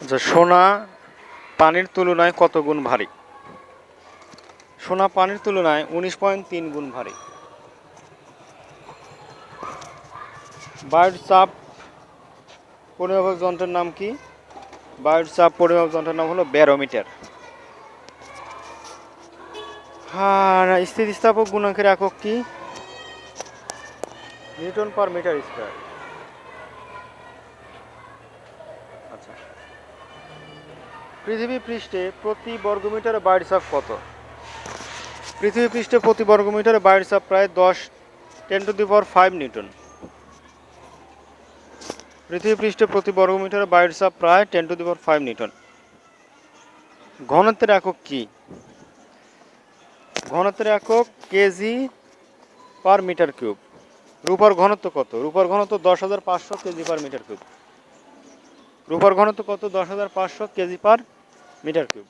আচ্ছা সোনা পানির তুলনায় কত গুণ ভারী? সোনা পানির তুলনায় উনিশ পয়েন্ট তিন গুণ ভারী। বায়ুর চাপ পরিমাপক যন্ত্রের নাম কি? বায়ুর চাপ পরিমাপক যন্ত্রের নাম হলো ব্যারোমিটার। হ্যাঁ স্থিতিস্থাপক গুণাঙ্কের একক কি? Newton per metre square. আচ্ছা। পৃথিবী পৃষ্ঠে প্রতি বর্গমিটারে বায়ুর চাপ কত? পৃথিবী পৃষ্ঠে প্রতি বর্গমিটারে বায়ুর চাপ প্রায় দশ, ten to the power five newton. পৃথিবী পৃষ্ঠে প্রতি বর্গমিটারে বায়ুর চাপ প্রায় ten to the power five newton. ঘনত্বের একক কি? ঘনত্বের একক কেজি পার মিটার কিউব। রূপার ঘনত্ব কত? রূপার ঘনত্ব দশ হাজার পাঁচশো কেজি পার মিটার কিউব। রূপার ঘনত্ব কত? দশ হাজার পাঁচশো কেজি পার মিটার কিউব।